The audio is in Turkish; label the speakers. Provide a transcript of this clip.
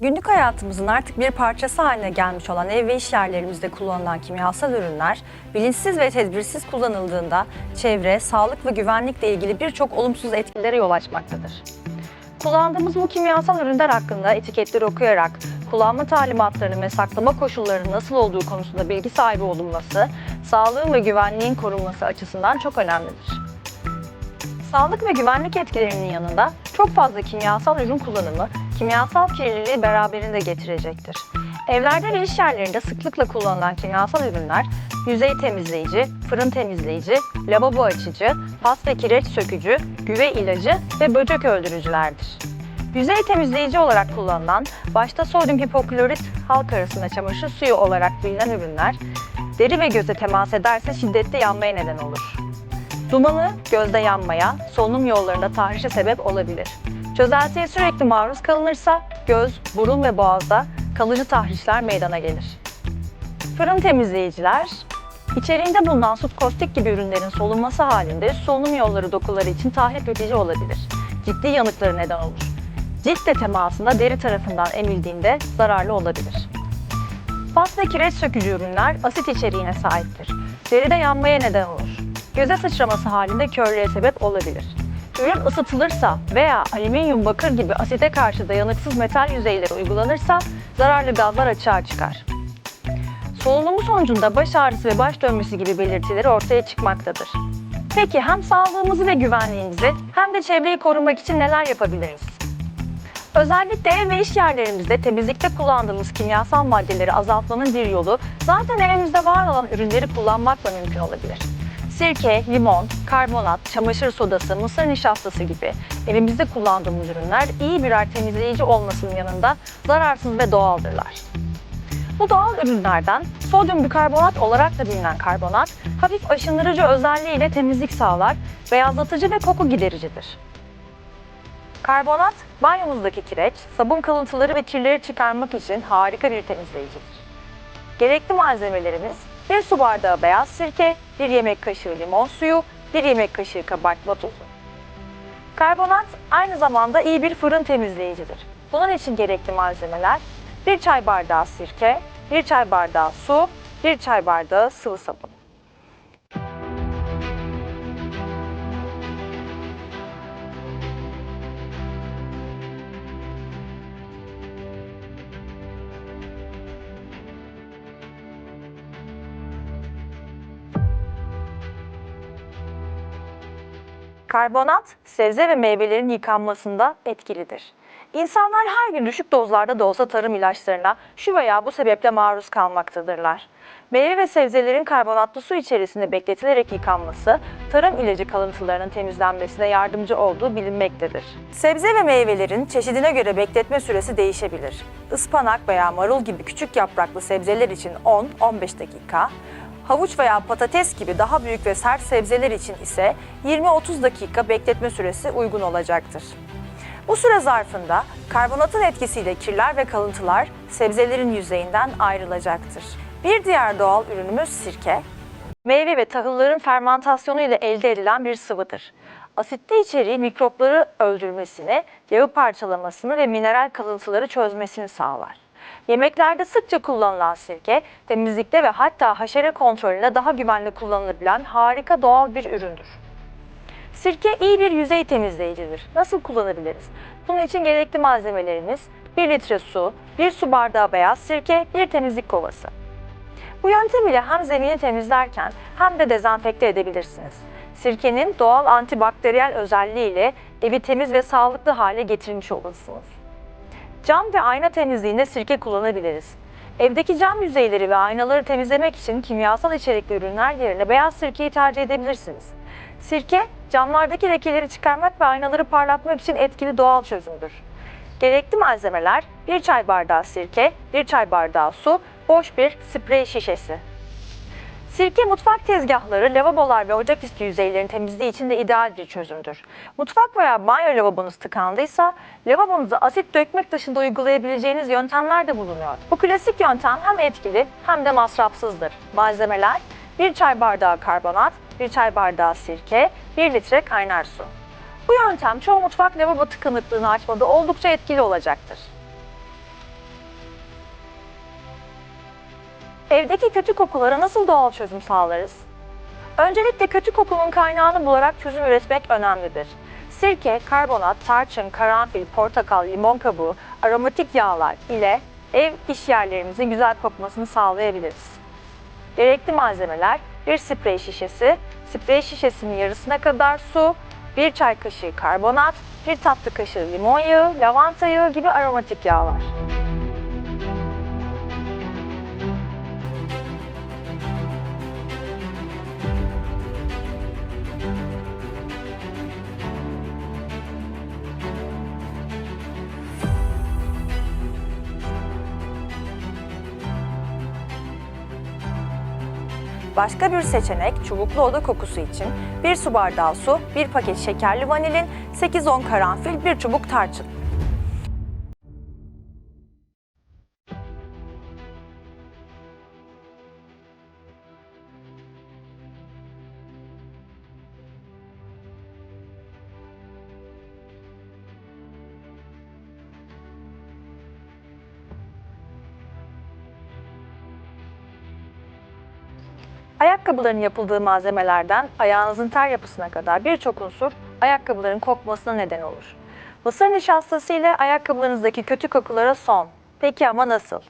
Speaker 1: Günlük hayatımızın artık bir parçası haline gelmiş olan ev ve iş yerlerimizde kullanılan kimyasal ürünler, bilinçsiz ve tedbirsiz kullanıldığında çevre, sağlık ve güvenlikle ilgili birçok olumsuz etkilere yol açmaktadır. Kullandığımız bu kimyasal ürünler hakkında etiketleri okuyarak kullanma talimatlarının ve saklama koşullarının nasıl olduğu konusunda bilgi sahibi olunması, sağlığın ve güvenliğin korunması açısından çok önemlidir. Sağlık ve güvenlik etkilerinin yanında çok fazla kimyasal ürün kullanımı kimyasal kirliliği beraberinde getirecektir. Evlerde ve iş yerlerinde sıklıkla kullanılan kimyasal ürünler yüzey temizleyici, fırın temizleyici, lavabo açıcı, pas ve kireç sökücü, güve ilacı ve böcek öldürücülerdir. Yüzey temizleyici olarak kullanılan, başta sodyum hipoklorit halk arasında çamaşır suyu olarak bilinen ürünler, deri ve göze temas ederse şiddetli yanmaya neden olur. Dumanı gözde yanmaya, solunum yollarında tahrişe sebep olabilir. Çözeltiye sürekli maruz kalınırsa göz, burun ve boğazda kalıcı tahrişler meydana gelir. Fırın temizleyiciler, içeriğinde bulunan kostik gibi ürünlerin solunması halinde solunum yolları dokuları için tahrip edici olabilir. Ciddi yanıkları neden olur. Ciltle temasında deri tarafından emildiğinde zararlı olabilir. Pas ve kireç sökücü ürünler asit içeriğine sahiptir. Deride yanmaya neden olur. Göze sıçraması halinde körlüğe sebep olabilir. Ürün ısıtılırsa veya alüminyum bakır gibi asite karşı dayanıksız metal yüzeyleri uygulanırsa zararlı gazlar açığa çıkar. Solunumu sonucunda baş ağrısı ve baş dönmesi gibi belirtileri ortaya çıkmaktadır. Peki hem sağlığımızı ve güvenliğimizi hem de çevreyi korumak için neler yapabiliriz? Özellikle ev ve iş yerlerimizde temizlikte kullandığımız kimyasal maddeleri azaltmanın bir yolu zaten evimizde var olan ürünleri kullanmakla mümkün olabilir. Sirke, limon, karbonat, çamaşır sodası, mısır nişastası gibi evimizde kullandığımız ürünler iyi birer temizleyici olmasının yanında zararsız ve doğaldırlar. Bu doğal ürünlerden sodyum bikarbonat olarak da bilinen karbonat, hafif aşındırıcı özelliğiyle temizlik sağlar, beyazlatıcı ve koku gidericidir. Karbonat, banyomuzdaki kireç, sabun kalıntıları ve kirleri çıkarmak için harika bir temizleyicidir. Gerekli malzemelerimiz 1 su bardağı beyaz sirke, 1 yemek kaşığı limon suyu, 1 yemek kaşığı kabartma tozu. Karbonat aynı zamanda iyi bir fırın temizleyicidir. Bunun için gerekli malzemeler 1 çay bardağı sirke, 1 çay bardağı su, 1 çay bardağı sıvı sabun. Karbonat, sebze ve meyvelerin yıkanmasında etkilidir. İnsanlar her gün düşük dozlarda da olsa tarım ilaçlarına şu veya bu sebeple maruz kalmaktadırlar. Meyve ve sebzelerin karbonatlı su içerisinde bekletilerek yıkanması, tarım ilacı kalıntılarının temizlenmesine yardımcı olduğu bilinmektedir. Sebze ve meyvelerin çeşidine göre bekletme süresi değişebilir. Ispanak veya marul gibi küçük yapraklı sebzeler için 10-15 dakika, Havuç veya patates gibi daha büyük ve sert sebzeler için ise 20-30 dakika bekletme süresi uygun olacaktır. Bu süre zarfında karbonatın etkisiyle kirler ve kalıntılar sebzelerin yüzeyinden ayrılacaktır. Bir diğer doğal ürünümüz sirke. Meyve ve tahılların fermentasyonu ile elde edilen bir sıvıdır. Asitli içeriği mikropları öldürmesini, yağı parçalamasını ve mineral kalıntıları çözmesini sağlar. Yemeklerde sıkça kullanılan sirke, temizlikte ve hatta haşere kontrolünde daha güvenli kullanılabilen harika doğal bir üründür. Sirke iyi bir yüzey temizleyicidir. Nasıl kullanabiliriz? Bunun için gerekli malzemelerimiz 1 litre su, 1 su bardağı beyaz sirke, 1 temizlik kovası. Bu yöntem ile hem zemini temizlerken hem de dezenfekte edebilirsiniz. Sirkenin doğal antibakteriyel özelliğiyle evi temiz ve sağlıklı hale getirmiş olursunuz. Cam ve ayna temizliğinde sirke kullanabiliriz. Evdeki cam yüzeyleri ve aynaları temizlemek için kimyasal içerikli ürünler yerine beyaz sirkeyi tercih edebilirsiniz. Sirke, camlardaki lekeleri çıkarmak ve aynaları parlatmak için etkili doğal çözümdür. Gerekli malzemeler 1 çay bardağı sirke, 1 çay bardağı su, boş bir sprey şişesi. Sirke mutfak tezgahları, lavabolar ve ocaküstü yüzeylerin temizliği için de ideal bir çözümdür. Mutfak veya banyo lavabonuz tıkandıysa lavabonuza asit dökmek dışında uygulayabileceğiniz yöntemler de bulunuyor. Bu klasik yöntem hem etkili hem de masrafsızdır. Malzemeler 1 çay bardağı karbonat, 1 çay bardağı sirke, 1 litre kaynar su. Bu yöntem çoğu mutfak lavabo tıkanıklığını açmada oldukça etkili olacaktır. Evdeki kötü kokulara nasıl doğal çözüm sağlarız? Öncelikle kötü kokunun kaynağını bularak çözüm üretmek önemlidir. Sirke, karbonat, tarçın, karanfil, portakal, limon kabuğu, aromatik yağlar ile ev iş yerlerimizin güzel kokmasını sağlayabiliriz. Gerekli malzemeler bir sprey şişesi, sprey şişesinin yarısına kadar su, bir çay kaşığı karbonat, bir tatlı kaşığı limon yağı, lavanta yağı gibi aromatik yağlar. Başka bir seçenek çubuklu oda kokusu için 1 su bardağı su, 1 paket şekerli vanilin, 8-10 karanfil, 1 çubuk tarçın. Ayakkabıların yapıldığı malzemelerden ayağınızın ter yapısına kadar birçok unsur ayakkabıların kokmasına neden olur. Mısır nişastası ile ayakkabılarınızdaki kötü kokulara son. Peki ama nasıl?